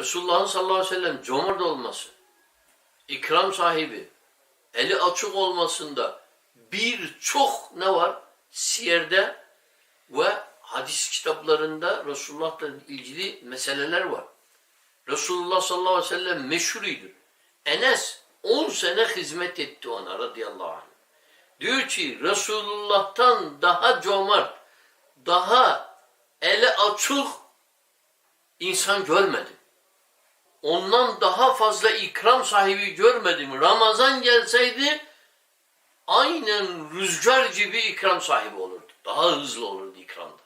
Resulullah'ın sallallahu aleyhi ve sellem cömert olması, ikram sahibi, eli açık olmasında birçok ne var? Siyerde ve hadis kitaplarında Resulullah'la ilgili meseleler var. Resulullah sallallahu aleyhi ve sellem meşhuruydu. Enes 10 sene hizmet etti ona radıyallahu anh. Diyor ki Resulullah'tan daha cömert, daha eli açık insan görmedim. Ondan daha fazla ikram sahibi görmedim. Ramazan gelseydi aynen rüzgar gibi ikram sahibi olurdu. Daha hızlı olurdu ikramda.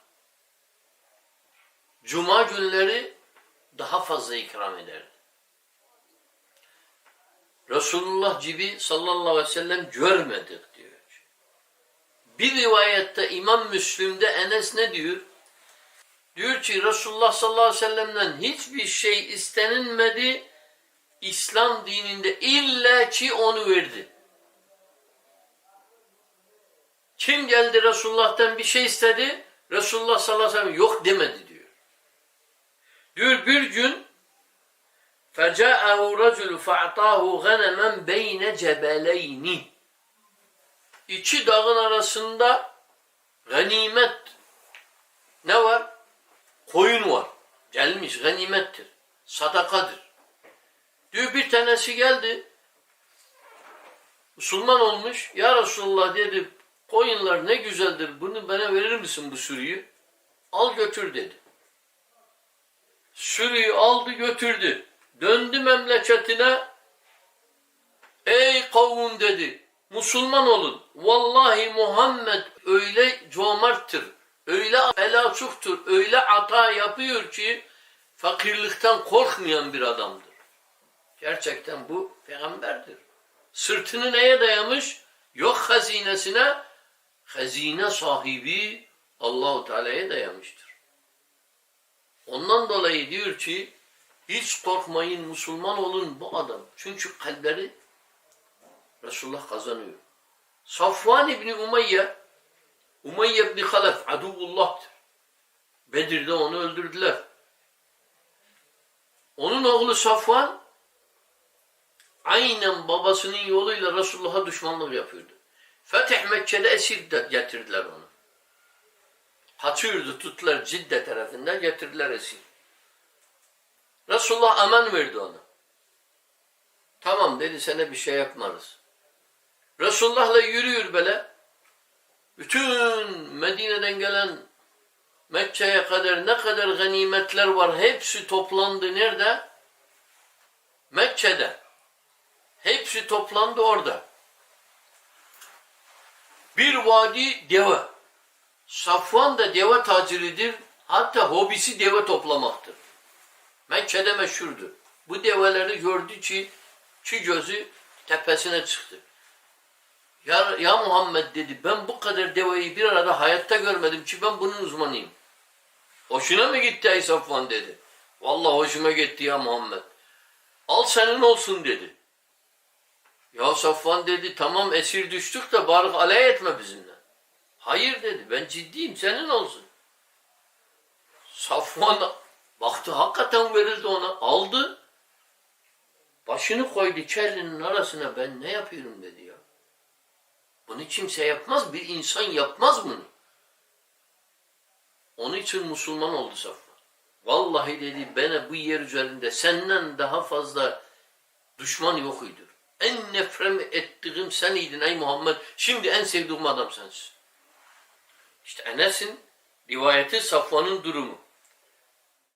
Cuma günleri daha fazla ikram ederdi. Resulullah gibi sallallahu aleyhi ve sellem görmedik diyor. Bir rivayette İmam Müslim'de Enes ne diyor? Diyor ki Resulullah sallallahu aleyhi ve sellem'den hiçbir şey istenilmedi İslam dininde illa ki onu verdi. Kim geldi Resulullah'tan bir şey istedi? Resulullah sallallahu aleyhi ve sellem yok demedi diyor. Diyor bir gün فَجَاءَهُ رَجُلُ فَاَعْطَاهُ غَنَمًا بَيْنَ جَبَلَيْنِ İki dağın arasında ganimet ne var? Gelmiş ganimettir. Sadakadır. Diyor bir tanesi geldi. Müslüman olmuş. Ya Resulullah dedi koyunlar ne güzeldir. Bunu bana verir misin bu sürüyü? Al götür dedi. Sürüyü aldı götürdü. Döndü memleketine. Ey kavum dedi. Müslüman olun. Vallahi Muhammed öyle cömerttir. Öyle el açıktır. Öyle ata yapıyor ki fakirlikten korkmayan bir adamdır. Gerçekten bu peygamberdir. Sırtını neye dayamış? Yok hazinesine. Hazine sahibi Allahu Teala'ya dayamıştır. Ondan dolayı diyor ki hiç korkmayın Müslüman olun bu adam. Çünkü kalpleri Resulullah kazanıyor. Safvan İbni Umayye Umayye İbni Halef aduvullah'tır. Bedir'de onu öldürdüler. Onun oğlu Safvan aynen babasının yoluyla Resulullah'a düşmanlık yapıyordu. Fetih Mekke'de esir getirdiler onu. Kaçıyordu tuttular Cidde tarafından getirdiler esir. Resulullah aman verdi ona. Tamam dedi sana bir şey yapmarız. Resulullah'la yürüyor böyle. Bütün Medine'den gelen Mekke'ye kadar ne kadar ganimetler var hepsi toplandı nerede? Mekke'de. Hepsi toplandı orada. Bir vadi deve. Safvan da deve taciridir. Hatta hobisi deve toplamaktır. Mekke'de meşhurdur. Bu develeri gördü ki çi gözü tepesine çıktı. Ya, ya Muhammed dedi ben bu kadar deveyi bir arada hayatta görmedim ki ben bunun uzmanıyım. Hoşuna mı gitti ey Safvan dedi. Vallahi hoşuma gitti ya Muhammed. Al senin olsun dedi. Ya Safvan dedi tamam esir düştük de bari alay etme bizimle. Hayır dedi ben ciddiyim senin olsun. Safvan baktı hakikaten verildi ona aldı. Başını koydu kellinin arasına ben ne yapıyorum dedi ya. Bunu kimse yapmaz bir insan yapmaz bunu. Onun için Müslüman oldu Safvan. Vallahi dedi bana bu yer üzerinde senden daha fazla düşman yok idir. En nefret ettiğim seniydin ey Muhammed. Şimdi en sevdiğim adam sensin. İşte Enes'in rivayeti Safvan'ın durumu.